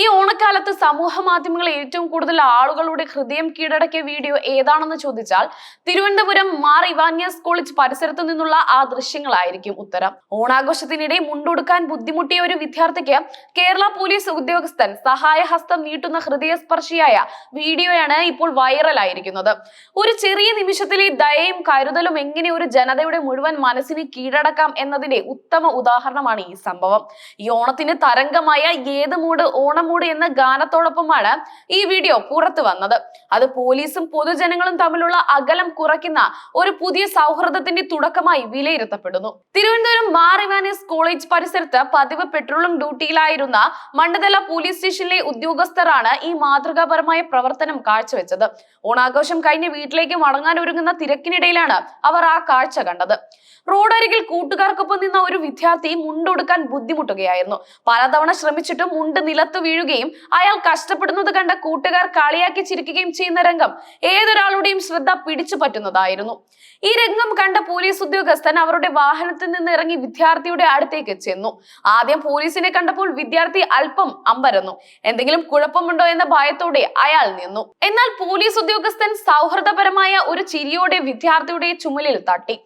ഈ ഓണക്കാലത്ത് സമൂഹ മാധ്യമങ്ങളിൽ ഏറ്റവും കൂടുതൽ ആളുകളുടെ ഹൃദയം കീഴടക്കിയ വീഡിയോ ഏതാണെന്ന് ചോദിച്ചാൽ തിരുവനന്തപുരം മാർ ഇവാനിയസ് കോളേജ് പരിസരത്ത് നിന്നുള്ള ആ ദൃശ്യങ്ങളായിരിക്കും ഉത്തരം. ഓണാഘോഷത്തിനിടെ മുണ്ടൊടുക്കാൻ ബുദ്ധിമുട്ടിയ ഒരു വിദ്യാർത്ഥിക്ക് കേരള പോലീസ് ഉദ്യോഗസ്ഥൻ സഹായഹസ്തം നീട്ടുന്ന ഹൃദയസ്പർശിയായ വീഡിയോയാണ് ഇപ്പോൾ വൈറലായിരിക്കുന്നത്. ഒരു ചെറിയ നിമിഷത്തിലെ ദയയും കരുതലും എങ്ങനെ ഒരു ജനതയുടെ മുഴുവൻ മനസ്സിനെ കീഴടക്കാം എന്നതിന്റെ ഉത്തമ ഉദാഹരണമാണ് ഈ സംഭവം. ഈ ഓണത്തിന് തരംഗമായ ഏത് മൂട് ഓണമൂട് എന്ന ഗാനത്തോടൊപ്പമാണ് ഈ വീഡിയോ പുറത്തു വന്നത്. അത് പോലീസും പൊതുജനങ്ങളും തമ്മിലുള്ള അകലം കുറയ്ക്കുന്ന ഒരു പുതിയ സൗഹൃദത്തിന്റെ തുടക്കമായി വിലയിരുത്തപ്പെടുന്നു. തിരുവനന്തപുരം മാർ ഇവാനിയസ് കോളേജ് പരിസരത്ത് പതിവ് പെട്രോളും ഡ്യൂട്ടിയിലായിരുന്ന മണ്ഡതല പോലീസ് സ്റ്റേഷനിലെ ഉദ്യോഗസ്ഥരാണ് ഈ മാതൃകാപരമായ പ്രവർത്തനം കാഴ്ചവെച്ചത്. ഓണാഘോഷം കഴിഞ്ഞ് വീട്ടിലേക്ക് മടങ്ങാൻ ഒരുങ്ങുന്ന തിരക്കിനിടയിലാണ് അവർ ആ കാഴ്ച കണ്ടത്. റോഡരികിൽ കൂട്ടുകാർക്കൊപ്പം നിന്ന ഒരു വിദ്യാർത്ഥി മുണ്ടൊടുക്കാൻ ബുദ്ധിമുട്ടുകയായിരുന്നു. പലതവണ ശ്രമിച്ചിട്ടും മുണ്ട് നിലത്തു വീഴുകയും അയാൾ കഷ്ടപ്പെടുന്നത് കണ്ട കൂട്ടുകാർ കളിയാക്കി ചിരിക്കുകയും ചെയ്യുന്ന രംഗം ഏതൊരാളുടെയും ശ്രദ്ധ പിടിച്ചു പറ്റുന്നതായിരുന്നു. ഈ രംഗം കണ്ട പോലീസ് ഉദ്യോഗസ്ഥൻ അവരുടെ വാഹനത്തിൽ നിന്ന് ഇറങ്ങി വിദ്യാർത്ഥിയുടെ അടുത്തേക്ക് ചെന്നു. ആദ്യം പോലീസിനെ കണ്ടപ്പോൾ വിദ്യാർത്ഥി അല്പം അമ്പരന്നു. എന്തെങ്കിലും കുഴപ്പമുണ്ടോ എന്ന ഭയത്തോടെ അയാൾ നിന്നു. എന്നാൽ പോലീസ് ഉദ്യോഗസ്ഥൻ സൗഹൃദപരമായ ഒരു ചിരിയോടെ വിദ്യാർത്ഥിയുടെ ചുമലിൽ തട്ടി.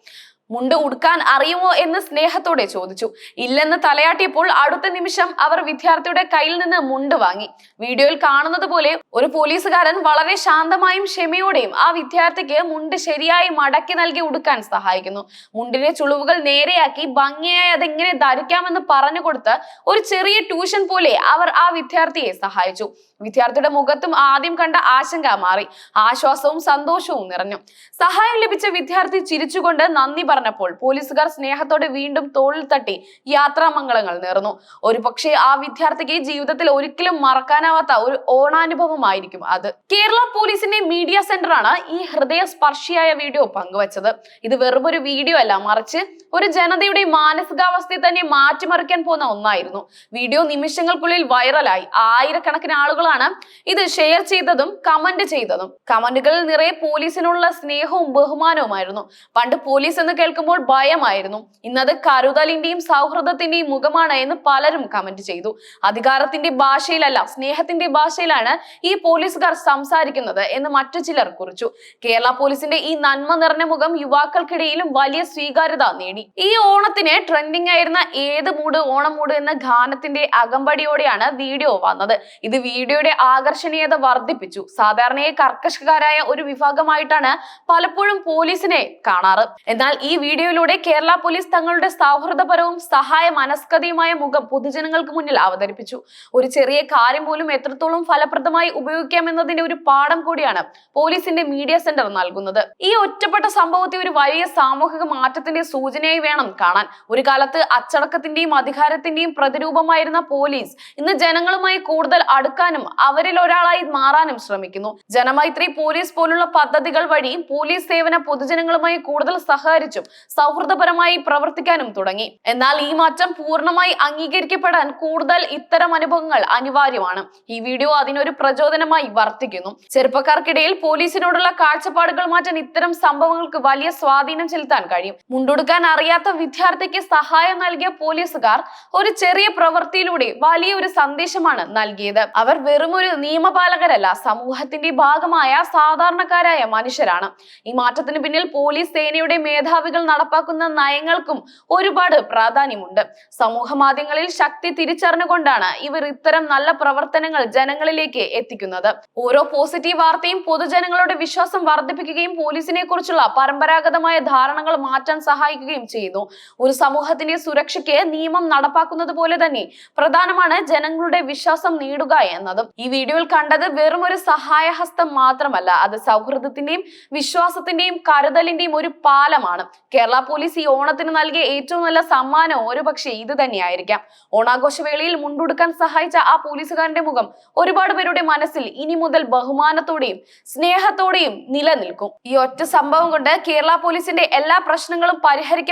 മുണ്ട് ഉടുക്കാൻ അറിയുമോ എന്ന് സ്നേഹത്തോടെ ചോദിച്ചു. ഇല്ലെന്ന് തലയാട്ടിയപ്പോൾ അടുത്ത നിമിഷം അവർ വിദ്യാർത്ഥിയുടെ കയ്യിൽ നിന്ന് മുണ്ട് വാങ്ങി. വീഡിയോയിൽ കാണുന്നത് പോലെ ഒരു പോലീസുകാരൻ വളരെ ശാന്തമായും ക്ഷമയോടെയും ആ വിദ്യാർത്ഥിക്ക് മുണ്ട് ശരിയായി മടക്കി നൽകി ഉടുക്കാൻ സഹായിക്കുന്നു. മുണ്ടിന്റെ ചുളിവുകൾ നേരെയാക്കി ഭംഗിയായി അതെങ്ങനെ ധരിക്കാമെന്ന് പറഞ്ഞു കൊടുത്ത് ഒരു ചെറിയ ട്യൂഷൻ പോലെ അവർ ആ വിദ്യാർത്ഥിയെ സഹായിച്ചു. വിദ്യാർത്ഥിയുടെ മുഖത്തും ആദ്യം കണ്ട ആശങ്ക മാറി. ആശ്വാസവും സന്തോഷവും നിറഞ്ഞു. സഹായം ലഭിച്ച വിദ്യാർത്ഥി ചിരിച്ചുകൊണ്ട് നന്ദി പറഞ്ഞപ്പോൾ പോലീസുകാർ സ്നേഹത്തോടെ വീണ്ടും തോളിൽ തട്ടി യാത്രാമംഗളങ്ങൾ നേർന്നു. ഒരു പക്ഷേ ആ വിദ്യാർത്ഥിക്ക് ജീവിതത്തിൽ ഒരിക്കലും മറക്കാനാവാത്ത ഒരു ഓണാനുഭവമായിരിക്കും അത്. കേരള പോലീസിന്റെ മീഡിയ സെന്ററാണ് ഈ ഹൃദയസ്പർശിയായ വീഡിയോ പങ്കുവച്ചത്. ഇത് വെറുമൊരു വീഡിയോ അല്ല മറിച്ച് ഒരു ജനതയുടെ മാനസികാവസ്ഥയെ തന്നെ മാറ്റിമറിക്കാൻ പോകുന്ന ഒന്നായിരുന്നു. വീഡിയോ നിമിഷങ്ങൾക്കുള്ളിൽ വൈറലായി. ആയിരക്കണക്കിന് ആളുകളാണ് ഇത് ഷെയർ ചെയ്തതും കമന്റ് ചെയ്തതും. കമന്റുകളിൽ നിറയെ പോലീസിനുള്ള സ്നേഹവും ബഹുമാനവുമായിരുന്നു. പണ്ട് പോലീസ് എന്ന് കേൾക്കുമ്പോൾ ഭയമായിരുന്നു. ഇന്നത് കരുതലിന്റെയും സൗഹൃദത്തിന്റെയും മുഖമാണ് എന്ന് പലരും കമന്റ് ചെയ്തു. അധികാരത്തിന്റെ ഭാഷയിലല്ല സ്നേഹത്തിന്റെ ഭാഷയിലാണ് ഈ പോലീസുകാർ സംസാരിക്കുന്നത് എന്ന് മറ്റു ചിലർ കുറിച്ചു. കേരള പോലീസിന്റെ ഈ നന്മ നിറഞ്ഞ മുഖം യുവാക്കൾക്കിടയിലും വലിയ സ്വീകാര്യത നേടി. ഈ ഓണത്തിന് ട്രെൻഡിങ് ആയിരുന്ന ഏത് മൂട് ഓണം മൂട് എന്ന ഗാനത്തിന്റെ അകമ്പടിയോടെയാണ് വീഡിയോ വന്നത്. ഇത് വീഡിയോയുടെ ആകർഷണീയത വർദ്ധിപ്പിച്ചു. സാധാരണയെ കർക്കശക്കാരായ ഒരു വിഭാഗമായിട്ടാണ് പലപ്പോഴും പോലീസിനെ കാണാറ്. എന്നാൽ ഈ വീഡിയോയിലൂടെ കേരള പോലീസ് തങ്ങളുടെ സൗഹൃദപരവും സഹായ മനസ്കതയുമായ മുഖം പൊതുജനങ്ങൾക്ക് മുന്നിൽ അവതരിപ്പിച്ചു. ഒരു ചെറിയ കാര്യം പോലും എത്രത്തോളം ഫലപ്രദമായി ഉപയോഗിക്കാമെന്നതിന്റെ ഒരു പാഠം കൂടിയാണ് പോലീസിന്റെ മീഡിയ സെന്റർ നൽകുന്നത്. ഈ ഒറ്റപ്പെട്ട സംഭവത്തെ ഒരു വലിയ സാമൂഹിക മാറ്റത്തിന്റെ സൂചനയായി വേണം കാണാൻ. ഒരു കാലത്ത് അച്ചടക്കത്തിന്റെയും അധികാരത്തിന്റെയും പ്രതിരൂപമായിരുന്ന പോലീസ് ഇന്ന് ജനങ്ങളുമായി കൂടുതൽ അടുക്കാനും അവരിൽ ഒരാളായി മാറാനും ശ്രമിക്കുന്നു. ജനമൈത്രി പോലീസ് പോലുള്ള പദ്ധതികൾ വഴി പോലീസ് സേവന പൊതുജനങ്ങളുമായി കൂടുതൽ സഹകരിച്ചും സൗഹൃദപരമായി പ്രവർത്തിക്കാനും തുടങ്ങി. എന്നാൽ ഈ മാറ്റം പൂർണമായി അംഗീകരിക്കപ്പെടാൻ കൂടുതൽ ഇത്തരം അനുഭവങ്ങൾ അനിവാര്യമാണ്. ഈ വീഡിയോ അതിനൊരു പ്രചോദനമായി വർത്തിക്കുന്നു. ചെറുപ്പക്കാർക്കിടയിൽ പോലീസിനോടുള്ള കാഴ്ചപ്പാടുകൾ മാറ്റാൻ ഇത്തരം സംഭവങ്ങൾക്ക് വലിയ സ്വാധീനം ചെലുത്താൻ കഴിയും. മുണ്ടൊടുക്കാൻ അറിയാത്ത വിദ്യാർത്ഥിക്ക് സഹായം നൽകിയ പോലീസുകാർ ഒരു ചെറിയ പ്രവൃത്തിയിലൂടെ വലിയ ഒരു സന്ദേശമാണ് നൽകിയത്. അവർ വെറുമൊരു നിയമപാലകരല്ല സമൂഹത്തിന്റെ ഭാഗമായ സാധാരണക്കാരായ മനുഷ്യരാണ്. ഈ മാറ്റത്തിന് പിന്നിൽ പോലീസ് സേനയുടെ മേധാവികൾ നടപ്പാക്കുന്ന നയങ്ങൾക്കും ഒരുപാട് പ്രാധാന്യമുണ്ട്. സമൂഹ മാധ്യമങ്ങളിൽ ശക്തി തിരിച്ചറിഞ്ഞുകൊണ്ടാണ് ഇവർ ഇത്തരം നല്ല പ്രവർത്തനങ്ങൾ ജനങ്ങളിലേക്ക് എത്തിക്കുന്നത്. ഓരോ പോസിറ്റീവ് വാർത്തയും പൊതുജനങ്ങളുടെ വിശ്വാസം വർദ്ധിപ്പിക്കുകയും പോലീസിനെ കുറിച്ചുള്ള പരമ്പരാഗതമായ ധാരണകൾ മാറ്റാൻ സഹായിക്കുകയും ചെയ്യുന്നു. ഒരു സമൂഹത്തിന്റെ സുരക്ഷയ്ക്ക് നിയമം നടപ്പാക്കുന്നത് പോലെ തന്നെ പ്രധാനമാണ് ജനങ്ങളുടെ വിശ്വാസം നേടുക എന്നതും. ഈ വീഡിയോയിൽ കണ്ടത് വെറും ഒരു സഹായഹസ്തം മാത്രമല്ല അത് സൗഹൃദത്തിന്റെയും വിശ്വാസത്തിന്റെയും കരുതലിന്റെയും ഒരു പാലമാണ്. കേരള പോലീസ് ഈ ഓണത്തിന് നൽകിയ ഏറ്റവും നല്ല സമ്മാനം ഒരു പക്ഷേ ഇത് തന്നെയായിരിക്കാം. ഓണാഘോഷവേളയിൽ മുണ്ടുടുക്കാൻ സഹായിച്ച ആ പോലീസുകാരന്റെ മുഖം ഒരുപാട് പേരുടെ മനസ്സിൽ ഇനി മുതൽ ബഹുമാനത്തോടെയും സ്നേഹത്തോടെയും നിലനിൽക്കും. ഈ ഒറ്റ സംഭവം കൊണ്ട് കേരള പോലീസിന്റെ എല്ലാ പ്രശ്നങ്ങളും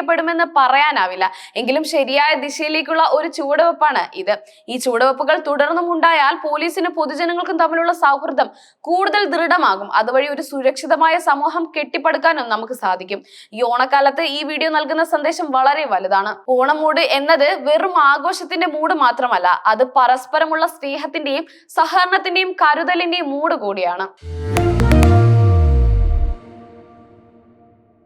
പരിഹരിക്കപ്പെടുമെന്ന് പറയാനാവില്ല. എങ്കിലും ശരിയായ ദിശയിലേക്കുള്ള ഒരു ചുവടുവെപ്പാണ് ഇത്. ഈ ചുവടുവെപ്പുകൾ തുടർന്നും ഉണ്ടായാൽ പോലീസിനും പൊതുജനങ്ങൾക്കും തമ്മിലുള്ള സൗഹൃദം കൂടുതൽ ദൃഢമാകും. അതുവഴി ഒരു സുരക്ഷിതമായ സമൂഹം കെട്ടിപ്പടുക്കാനും നമുക്ക് സാധിക്കും. ഈ ഓണക്കാലത്ത് ഓണക്കാലത്ത് ഈ വീഡിയോ നൽകുന്ന സന്ദേശം വളരെ വലുതാണ്. ഓണം മൂട് എന്നത് വെറും ആഘോഷത്തിന്റെ മൂട് മാത്രമല്ല അത് പരസ്പരമുള്ള സ്നേഹത്തിന്റെയും സഹകരണത്തിന്റെയും കരുതലിന്റെയും മൂട് കൂടിയാണ്.